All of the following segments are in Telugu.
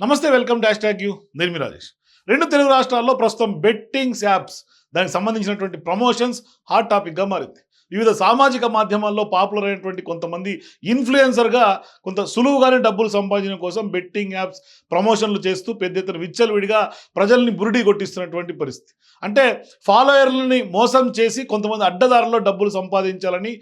నమస్తే వెల్కమ్ డాష్ ట్యాగ్ యూ. నేను మీ రాజేష్. రెండు తెలుగు రాష్ట్రాల్లో ప్రస్తుతం బెట్టింగ్స్ యాప్స్ దానికి సంబంధించినటువంటి ప్రమోషన్స్ హాట్ టాపిక్గా మారింది. వివిధ సామాజిక మాధ్యమాల్లో పాపులర్ అయినటువంటి కొంతమంది ఇన్ఫ్లుయెన్సర్గా కొంత సులువుగానే డబ్బులు సంపాదించడం కోసం బెట్టింగ్ యాప్స్ ప్రమోషన్లు చేస్తూ పెద్ద ఎత్తున విచ్చలవిడిగా ప్రజల్ని బురిడి కొట్టిస్తున్నటువంటి పరిస్థితి. అంటే ఫాలోయర్లని మోసం చేసి కొంతమంది అడ్డదారుల్లో డబ్బులు సంపాదించాలని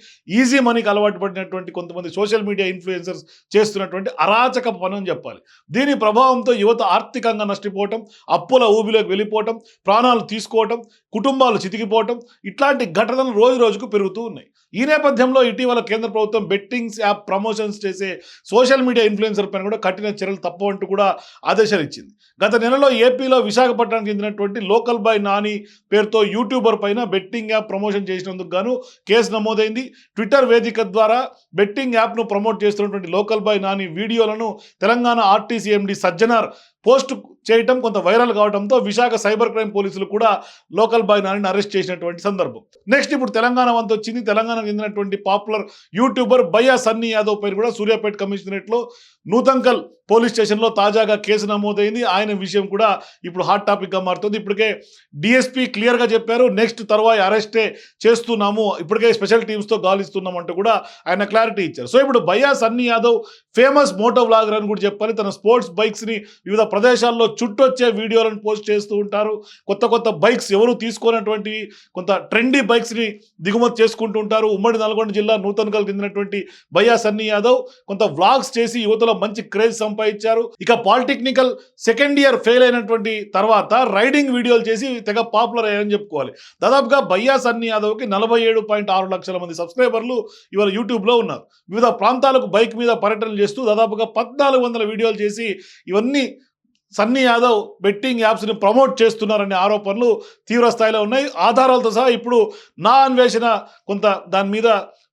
ఈజీ మనీకి అలవాటు పడినటువంటి కొంతమంది సోషల్ మీడియా ఇన్ఫ్లుయెన్సర్స్ చేస్తున్నటువంటి అరాచక పని అని చెప్పాలి. దీని ప్రభావంతో యువత ఆర్థికంగా నష్టపోవటం అప్పుల ఊబిలోకి వెళ్ళిపోవటం ప్రాణాలు తీసుకోవటం కుటుంబాలు చితికిపోవటం ఇట్లాంటి ఘటనలు రోజు రోజుకు పెరుగుతూ ఉన్నాయి. ఈ నేపథ్యంలో ఇటీవల కేంద్ర ప్రభుత్వం బెట్టింగ్స్ యాప్ ప్రమోషన్స్ చేసే సోషల్ మీడియా ఇన్ఫ్లుయెన్సర్ పైన కూడా కఠిన చర్యలు తప్పవంటూ కూడా ఆదేశాలు ఇచ్చింది గత నెలలో ఏపీలో విశాఖపట్నానికి చెందినటువంటి లోకల్ బాయ్ నాని పేరుతో యూట్యూబర్ పైన బెట్టింగ్ యాప్ ప్రమోషన్ చేసినందుకు గాను కేసు నమోదైంది. ట్విట్టర్ వేదిక ద్వారా బెట్టింగ్ యాప్ను ప్రమోట్ చేస్తున్నటువంటి లోకల్ బాయ్ నాని వీడియోలను Telangana RTC MD Sajjanar post చేయటం కొంత వైరల్ కావడంతో విశాఖ సైబర్ క్రైమ్ పోలీసులు కూడా లోకల్ బాయ్ నాని అరెస్ట్ చేసినటువంటి సందర్భం. నెక్స్ట్ ఇప్పుడు తెలంగాణ వంతు వచ్చింది. తెలంగాణకు చెందినటువంటి పాపులర్ యూట్యూబర్ బయ్యా సన్నీ యాదవ్ పేరు కూడా సూర్యాపేట కమిషనరేట్లో నూతంకల్ పోలీస్ స్టేషన్లో తాజాగా కేసు నమోదైంది. ఆయన విషయం కూడా ఇప్పుడు హాట్ టాపిక్గా మారుతుంది. ఇప్పటికే డిఎస్పీ క్లియర్గా చెప్పారు. నెక్స్ట్ తర్వాత అరెస్టే చేస్తున్నాము. ఇప్పటికే స్పెషల్ టీమ్స్తో గాలిస్తున్నాం అంటూ కూడా ఆయన క్లారిటీ ఇచ్చారు. సో ఇప్పుడు Bayya Sunny Yadav famous moto vlogger అని కూడా చెప్పాలి. తన స్పోర్ట్స్ బైక్స్ని వివిధ ప్రదేశాల్లో చుట్టొచ్చే వీడియోలను పోస్ట్ చేస్తూ ఉంటారు. కొత్త కొత్త బైక్స్ ఎవరు తీసుకోనటువంటి కొంత ట్రెండీ బైక్స్ని దిగుమతి చేసుకుంటూ ఉంటారు. ఉమ్మడి నల్గొండ జిల్లా నూతనకల్ చెందినటువంటి బయ్యా సన్నీ యాదవ్ కొంత వ్లాగ్స్ చేసి యువతలో మంచి క్రేజ్ సంపాదించారు. ఇక పాలిటెక్నికల్ సెకండ్ ఇయర్ ఫెయిల్ అయినటువంటి తర్వాత రైడింగ్ వీడియోలు చేసి తెగ పాపులర్ అయ్యారని చెప్పుకోవాలి. దాదాపుగా బయ్యా సన్నీ యాదవ్కి నలభై ఏడు పాయింట్ ఆరు లక్షల మంది సబ్స్క్రైబర్లు ఇవాళ యూట్యూబ్లో ఉన్నారు. వివిధ ప్రాంతాలకు బైక్ మీద పర్యటనలు చేస్తూ దాదాపుగా పద్నాలుగు వందల వీడియోలు చేసి ఇవన్నీ సన్నీ యాదవ్ బెట్టింగ్ యాప్స్ని ప్రమోట్ చేస్తున్నారనే ఆరోపణలు తీవ్ర స్థాయిలో ఉన్నాయి. ఆధారాలతో సహా ఇప్పుడు నా అన్వేషణ కొంత దాని మీద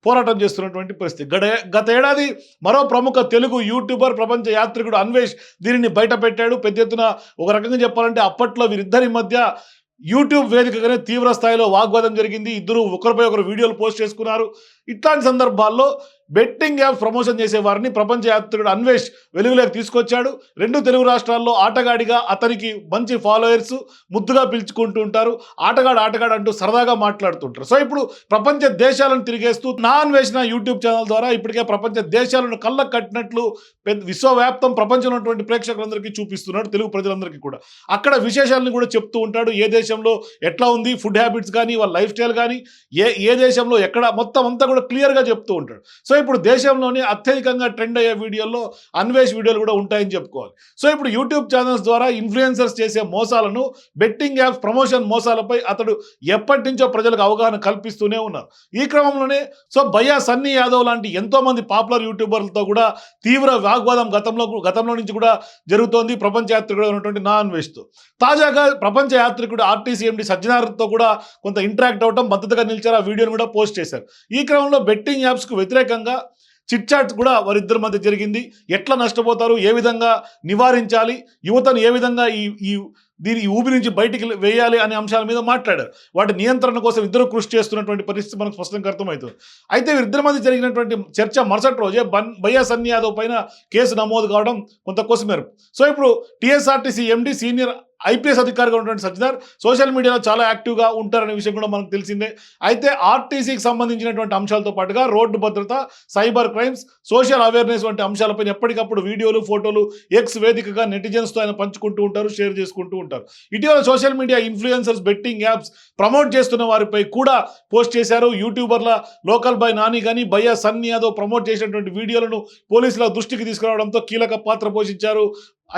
పోరాటం చేస్తున్నటువంటి పరిస్థితి. గడ గత ఏడాది మరో ప్రముఖ తెలుగు యూట్యూబర్ ప్రపంచ యాత్రికుడు అన్వేష్ దీనిని బయట పెట్టాడు. పెద్ద ఎత్తున ఒక రకంగా చెప్పాలంటే అప్పట్లో వీరిద్దరి మధ్య యూట్యూబ్ వేదికగానే తీవ్ర స్థాయిలో వాగ్వాదం జరిగింది. ఇద్దరు ఒకరిపై ఒకరు వీడియోలు పోస్ట్ చేసుకున్నారు. ఇట్లాంటి సందర్భాల్లో బెట్టింగ్ యాప్ ప్రమోషన్ చేసే వారిని ప్రపంచ యాత్రికుడు అన్వేష్ వెలుగులోకి తీసుకొచ్చాడు. రెండు తెలుగు రాష్ట్రాల్లో ఆటగాడిగా అతనికి మంచి ఫాలోయర్స్ ముద్దుగా పిలుచుకుంటూ ఉంటారు. ఆటగాడు ఆటగాడు అంటూ సరదాగా మాట్లాడుతుంటారు. సో ఇప్పుడు ప్రపంచ దేశాలను తిరిగేస్తూ నా అన్వేషణ యూట్యూబ్ ఛానల్ ద్వారా ఇప్పటికే ప్రపంచ దేశాలను కళ్ళకు కట్టినట్లు పెద్ద విశ్వవ్యాప్తం ప్రపంచంలో ఉన్నటువంటి ప్రేక్షకులందరికీ చూపిస్తున్నాడు తెలుగు ప్రజలందరికీ కూడా. అక్కడ విశేషాలను కూడా చెప్తూ ఉంటాడు. ఏ దేశంలో ఎట్లా ఉంది? ఫుడ్ హ్యాబిట్స్ కానీ వాళ్ళ లైఫ్ స్టైల్ కానీ ఏ ఏ దేశంలో ఎక్కడ మొత్తం అంతా కూడా క్లియర్గా చెప్తూ ఉంటాడు. సో ఇప్పుడు దేశంలోని అత్యధికంగా ట్రెండ్ అయ్యే వీడియోల్లో అన్వేష్ వీడియోలు కూడా ఉంటాయని చెప్పుకోవాలి. సో ఇప్పుడు యూట్యూబ్ ఛానల్స్ ద్వారా ఇన్ఫ్లుయెన్సర్స్ చేసే మోసాలను బెట్టింగ్ యాప్స్ ప్రమోషన్ మోసాలపై అతడు ఎప్పటి నుంచో ప్రజలకు అవగాహన కల్పిస్తూనే ఉన్నారు. ఈ క్రమంలోనే సో భయ్యా సన్నీ యాదవ్ లాంటి ఎంతో మంది పాపులర్ యూట్యూబర్లతో కూడా తీవ్ర వాగ్వాదం గతంలో గతంలో నుంచి కూడా జరుగుతోంది. ప్రపంచ యాత్రికుడు ఉన్నటువంటి నా అన్వేష్తో. తాజాగా ప్రపంచ యాత్రికుడు ఆర్టీసీ ఎండి సజ్జనార్తో కూడా కొంత ఇంటరాక్ట్ అవ్వడం మద్దతుగా నిలిచారు. ఆ వీడియోను కూడా పోస్ట్ చేశారు. ఈ క్రమంలో బెట్టింగ్ యాప్స్కు వ్యతిరేకంగా చిట్ చాట్ కూడా వారిద్దరి మధ్య జరిగింది. ఎట్లా నష్టపోతారు? ఏ విధంగా నివారించాలి? యువతను ఏ విధంగా ఈ ఈ దీని ఊబి నుంచి బయటికి వేయాలి అనే అంశాల మీద మాట్లాడారు. వాటి నియంత్రణ కోసం ఇద్దరు కృషి చేస్తున్నటువంటి పరిస్థితి మనకు స్పష్టంగా అర్థమవుతుంది. అయితే వీరిద్దరి మధ్య జరిగినటువంటి చర్చ మరుసటి రోజే బన్ బయ్యా సన్నీ యాదవ్ పైన కేసు నమోదు కావడం కొంత కోసమేరు సో ఇప్పుడు టీఎస్ఆర్టీసీ ఎండి సీనియర్ ఐపీఎస్ అధికారిగా ఉన్నటువంటి సజ్జనార్ సోషల్ మీడియాలో చాలా యాక్టివ్గా ఉంటారనే విషయం కూడా మనకు తెలిసిందే. అయితే ఆర్టీసీకి సంబంధించినటువంటి అంశాలతో పాటుగా రోడ్డు భద్రత సైబర్ క్రైమ్స్ సోషల్ అవేర్నెస్ వంటి అంశాలపై ఎప్పటికప్పుడు వీడియోలు ఫోటోలు ఎక్స్ వేదికగా నెటిజన్స్తో ఆయన పంచుకుంటూ ఉంటారు షేర్ చేసుకుంటూ ఉంటారు. ఇటీవల social media influencers betting apps promote చేస్తున్న వారిపై కూడా పోస్ట్ చేశారు. యూట్యూబర్ల లోకల్ బై నాని కానీ బయ్యా సన్నీ యాదవ్ ప్రమోట్ చేసినటువంటి వీడియోలను పోలీసుల దృష్టికి తీసుకురావడంతో కీలక పాత్ర పోషించారు.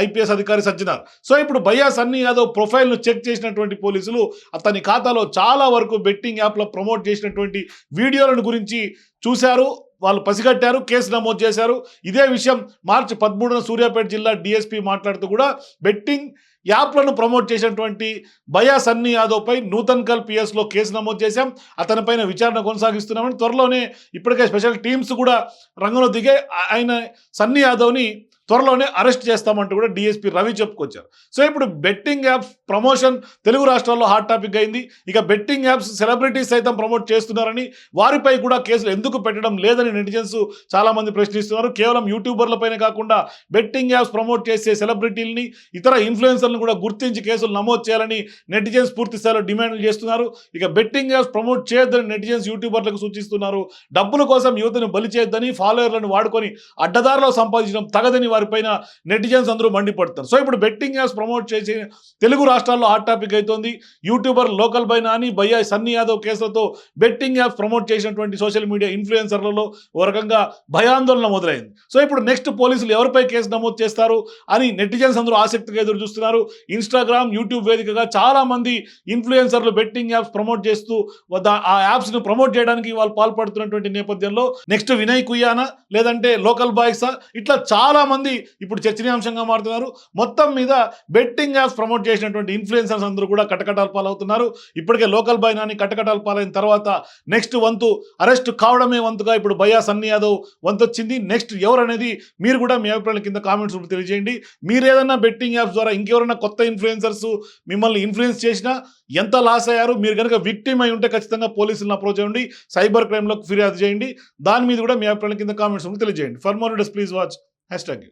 ఐపీఎస్ అధికారి సజ్జనార్. సో ఇప్పుడు భయ్యా సన్నీ యాదవ్ ప్రొఫైల్ను చెక్ చేసినటువంటి పోలీసులు అతని ఖాతాలో చాలా వరకు బెట్టింగ్ యాప్లో ప్రమోట్ చేసినటువంటి వీడియోలను గురించి చూశారు వాళ్ళు పసిగట్టారు కేసు నమోదు చేశారు. ఇదే విషయం మార్చి పదమూడున సూర్యాపేట జిల్లా డిఎస్పీ మాట్లాడుతూ కూడా బెట్టింగ్ యాప్లను ప్రమోట్ చేసినటువంటి బయా సన్నీ యాదవ్పై నూతన్కల్ పిఎస్లో కేసు నమోదు చేశాం. అతనిపైన విచారణ కొనసాగిస్తున్నామని త్వరలోనే ఇప్పటికే స్పెషల్ టీమ్స్ కూడా రంగంలో దిగే ఆయన సన్నీ యాదవ్ని త్వరలోనే అరెస్ట్ చేస్తామంటూ కూడా డీఎస్పీ రవి చెప్పుకొచ్చారు. సో ఇప్పుడు బెట్టింగ్ యాప్స్ ప్రమోషన్ తెలుగు రాష్ట్రాల్లో హాట్ టాపిక్ అయింది. ఇక బెట్టింగ్ యాప్స్ సెలబ్రిటీస్ సైతం ప్రమోట్ చేస్తున్నారని వారిపై కూడా కేసులు ఎందుకు పెట్టడం లేదని నెటిజన్స్ చాలా మంది ప్రశ్నిస్తున్నారు. కేవలం యూట్యూబర్లపైనే కాకుండా బెట్టింగ్ యాప్స్ ప్రమోట్ చేసే సెలబ్రిటీలని ఇతర ఇన్ఫ్లుయెన్సర్లను కూడా గుర్తించి కేసులు నమోదు చేయాలని నెటిజన్స్ పూర్తి స్థాయిలో డిమాండ్లు చేస్తున్నారు. ఇక బెట్టింగ్ యాప్స్ ప్రమోట్ చేయొద్దని నెటిజన్స్ యూట్యూబర్లకు సూచిస్తున్నారు. డబ్బుల కోసం యువతను బలి చేయొద్దని ఫాలోయర్లను వాడుకొని అడ్డదారిలో సంపాదించడం తగదని వారిపైన నెటిజన్స్ అందరూ మండిపడుతున్నారు సో ఇప్పుడు బెట్టింగ్ యాప్స్ ప్రమోట్ చేసి తెలుగు రాష్ట్రాల్లో హాట్ టాపిక్ అవుతోంది YouTuber local boy Nani Bayya Sunny Yadav కేసులతో బెట్టింగ్ యాప్స్ ప్రమోట్ చేసినటువంటి సోషల్ మీడియా ఇన్ఫ్లుయెన్సర్లలో ఓ రకంగా భయాందోళన మొదలైంది. సో ఇప్పుడు నెక్స్ట్ పోలీసులు ఎవరిపై కేసు నమోదు చేస్తారు అని నెటిజన్స్ అందరూ ఆసక్తిగా ఎదురు చూస్తున్నారు. ఇన్స్టాగ్రామ్ యూట్యూబ్ వేదికగా చాలామంది ఇన్ఫ్లుయెన్సర్లు బెట్టింగ్ యాప్స్ ప్రమోట్ చేస్తూ వద్ద- ఆ యాప్స్ను ప్రమోట్ చేయడానికి వాళ్ళు పాల్పడుతున్నటువంటి నేపథ్యంలో నెక్స్ట్ వినయ్ కుయ్యానా లేదంటే లోకల్ బాయ్సా ఇట్లా చాలా మంది ఇప్పుడు చర్చనీయాంశంగా మారుతున్నారు. మొత్తం మీద బెట్టింగ్ యాప్స్ ప్రమోట్ చేసినటువంటి ఇన్ఫ్లుయెన్సర్స్ అందరూ కూడా కటకటాల పాలవుతున్నారు. ఇప్పటికే లోకల్ బాయ్ నాని కటకటాల పాలైన తర్వాత నెక్స్ట్ వంతు అరెస్ట్ కావడమే వంతుగా ఇప్పుడు భయా సన్నీ యాదవ్ వంతు వచ్చింది నెక్స్ట్ ఎవరు అనేది మీరు కూడా మీ అభిప్రాయాల కింద కామెంట్స్ తెలియజేయండి. మీరు ఏదైనా బెట్టింగ్ యాప్స్ ద్వారా ఇంకెవరైనా కొత్త ఇన్ఫ్లుయెన్సర్స్ మిమ్మల్ని ఇన్ఫ్లుయెన్స్ చేసినా ఎంత లాస్ అయ్యారు మీరు కనుక విక్టిమ్ అయి ఉంటే ఖచ్చితంగా పోలీసులను అప్రోచ్ అవ్వండి. సైబర్ క్రైమ్లోకి ఫిర్యాదు చేయండి. దాని మీద కూడా మీ అభిప్రాయాల కింద కామెంట్స్ తెలియజేయండి. ఫర్ మోర్ డస్ ప్లీజ్ వాచ్ Hashtag